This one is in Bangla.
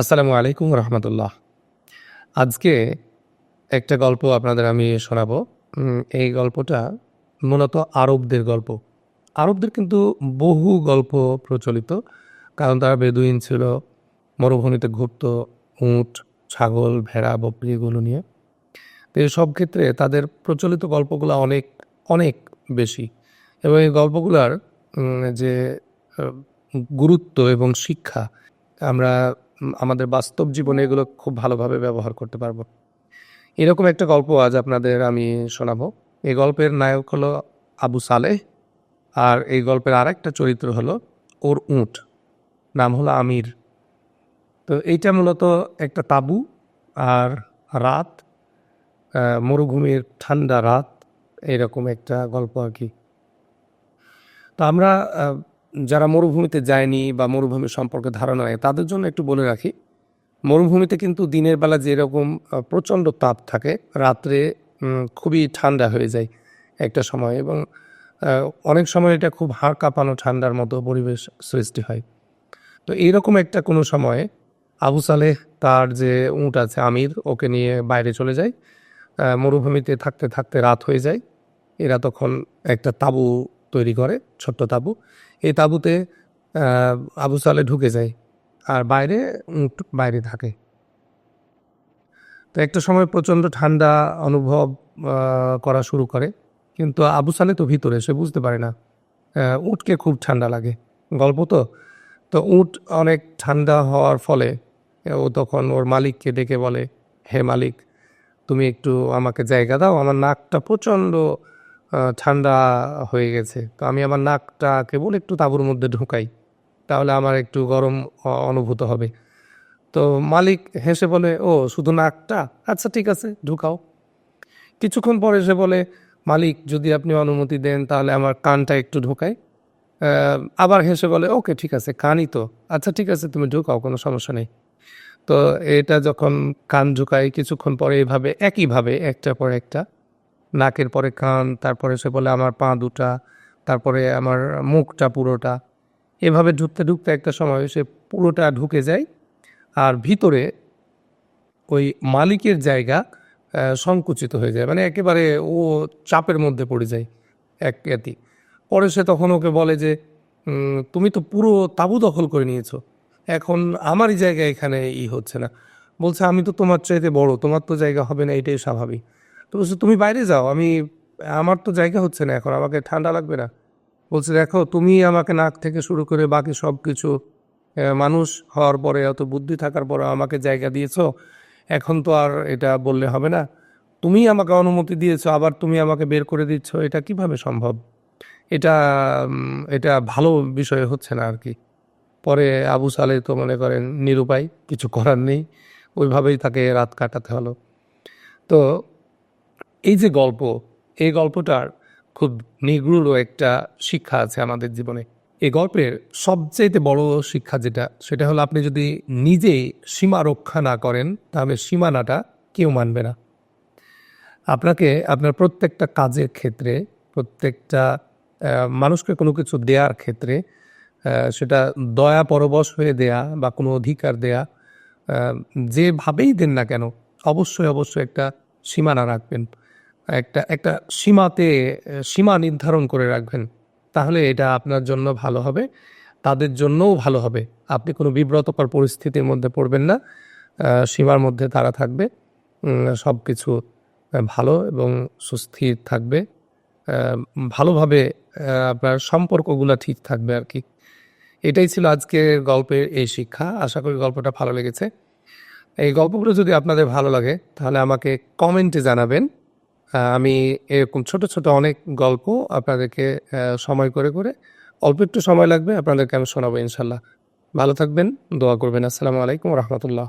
আসসালামু আলাইকুম রহমতুল্লাহ। আজকে একটা গল্প আপনাদের আমি শোনাবো। এই গল্পটা মূলত আরবদের গল্প। আরবদের কিন্তু বহু গল্প প্রচলিত, কারণ তারা বেদুইন ছিল, মরুভূমিতে ঘুরত, উট, ছাগল, ভেড়া, বকরি এগুলো নিয়ে। তো সব ক্ষেত্রে তাদের প্রচলিত গল্পগুলো অনেক অনেক বেশি। এবং এই গল্পগুলার যে গুরুত্ব এবং শিক্ষা আমরা আমাদের বাস্তব জীবনে এগুলো খুব ভালোভাবে ব্যবহার করতে পারব। এরকম একটা গল্প আজ আপনাদের আমি শোনাবো। এই গল্পের নায়ক হলো আবু সালেহ আর এই গল্পের আর একটা চরিত্র হলো ওর উট, নাম হলো আমির। তো এইটা মূলত একটা তাবু আর রাত মরুভূমির ঠান্ডা রাত, এরকম একটা গল্প আর কি। তো আমরা যারা মরুভূমিতে যায়নি বা মরুভূমি সম্পর্কে ধারণা নেই, তাদের জন্য একটু বলে রাখি, মরুভূমিতে কিন্তু দিনের বেলা যেরকম প্রচণ্ড তাপ থাকে, রাত্রে খুবই ঠান্ডা হয়ে যায় একটা সময় এবং অনেক সময় এটা খুব হাড় কাঁপানো ঠান্ডার মতো পরিবেশ সৃষ্টি হয়। তো এইরকম একটা কোনো সময়ে আবু সালেহ তার যে উট আছে আমির, ওকে নিয়ে বাইরে চলে যায় মরুভূমিতে থাকতে থাকতে রাত হয়ে যায়, এরা তখন একটা তাঁবু তৈরি করে, ছোট্ট তাঁবু। এই তাঁবুতে আবু সালে ঢুকে যায় আর বাইরে বাইরে থাকে। তো একটা সময় প্রচণ্ড ঠান্ডা অনুভব করা শুরু করে। কিন্তু আবু সালে তো ভিতরে, সে বুঝতে পারে না। উটকে খুব ঠান্ডা লাগে। গল্প তো? তো উট অনেক ঠান্ডা হওয়ার ফলে, ও তখন ওর মালিককে ডেকে বলে, হে মালিক, তুমি একটু আমাকে জায়গা দাও। আমার নাকটা প্রচণ্ড ঠান্ডা হয়ে গেছে। তো আমি আমার নাকটা কেবল একটু তাঁবুর মধ্যে ঢুকাই, তাহলে আমার একটু গরম অনুভূত হবে। তো মালিক হেসে বলে, ও, শুধু নাকটা? আচ্ছা ঠিক আছে, ঢুকাও। কিছুক্ষণ পরে সে বলে, মালিক, যদি আপনি অনুমতি দেন, তাহলে আমার কানটা একটু ঢুকাই। আবার হেসে বলে, ওকে, ঠিক আছে, কানই তো। আচ্ছা ঠিক আছে, তুমি ঢুকাও, কোনো সমস্যা নেই। তো এটা যখন কান ঢুকাই, কিছুক্ষণ পরে এইভাবে একইভাবে, একটা পর একটা নাকের পরে কান, তারপরে সে বলে আমার পা দুটা, তারপরে আমার মুখটা পুরোটা। এভাবে ঢুকতে ঢুকতে একটা সময় সে পুরোটা ঢুকে যায় আর ভিতরে ওই মালিকের জায়গা সংকুচিত হয়ে যায়। মানে একেবারে ও চাপের মধ্যে পড়ে যায় এক এতি। পরে সে তখন ওকে বলে যে তুমি তো পুরো তাঁবু দখল করে নিয়েছো। এখন আমারই জায়গা এখানে ই হচ্ছে না। বলছে, আমি তো তোমার চাইতে বড়, তোমার তো জায়গা হবে না, এটাই স্বাভাবিক। তো বলছে, তুমি বাইরে যাও, আমি, আমার তো জায়গা হচ্ছে না এখন, আমাকে ঠান্ডা লাগবে না। বলছে, দেখো, তুমি আমাকে নাক থেকে শুরু করে বাকি সব কিছু মানুষ হওয়ার পরে অত বুদ্ধি থাকার পরে আমাকে জায়গা দিয়েছ, এখন তো আর এটা বললে হবে না। তুমি আমাকে অনুমতি দিয়েছ, আবার তুমি আমাকে বের করে দিচ্ছ, এটা কীভাবে সম্ভব? এটা এটা ভালো বিষয় হচ্ছে না আর কি। পরে আবু সালে তো মনে করেন নিরুপায়, কিছু করার নেই, ওইভাবেই তাকে রাত কাটাতে হলো। তো এই যে গল্প, এই গল্পটার খুব নিগূঢ় একটা শিক্ষা আছে আমাদের জীবনে। এই গল্পের সবচাইতে বড় শিক্ষা যেটা, সেটা হলো আপনি যদি নিজেই সীমা রক্ষা না করেন, তাহলে সীমানাটা কেউ মানবে না। আপনাকে আপনার প্রত্যেকটা কাজের ক্ষেত্রে, প্রত্যেকটা মানুষকে কোনো কিছু দেওয়ার ক্ষেত্রে সেটা দয়া পরবশ হয়ে দেয়া বা কোনো অধিকার দেয়া যেভাবেই দেন না কেন, অবশ্যই অবশ্যই একটা সীমানা রাখবেন। একটা একটা সীমাতে, সীমা নির্ধারণ করে রাখবেন। তাহলে এটা আপনার জন্য ভালো হবে। তাদের জন্যও ভালো হবে। আপনি কোনো বিব্রতকর পরিস্থিতির মধ্যে পড়বেন না। সীমার মধ্যে তারা থাকবে। সব কিছু ভালো এবং সুস্থির থাকবে। ভালোভাবে আপনার সম্পর্কগুলো ঠিক থাকবে আর কি। এটাই ছিল আজকের গল্পের এই শিক্ষা। আশা করি গল্পটা ভালো লেগেছে। এই গল্পগুলো যদি আপনাদের ভালো লাগে, তাহলে আমাকে কমেন্টে জানাবেন। আমি এরকম ছোট ছোট অনেক গল্প আপনাদেরকে সময় করে করে অল্প একটু সময় লাগবে আপনাদেরকে আমি শোনাবো ইনশাল্লাহ। ভালো থাকবেন, দোয়া করবেন। আসসালামু আলাইকুম রহমতুল্লাহ।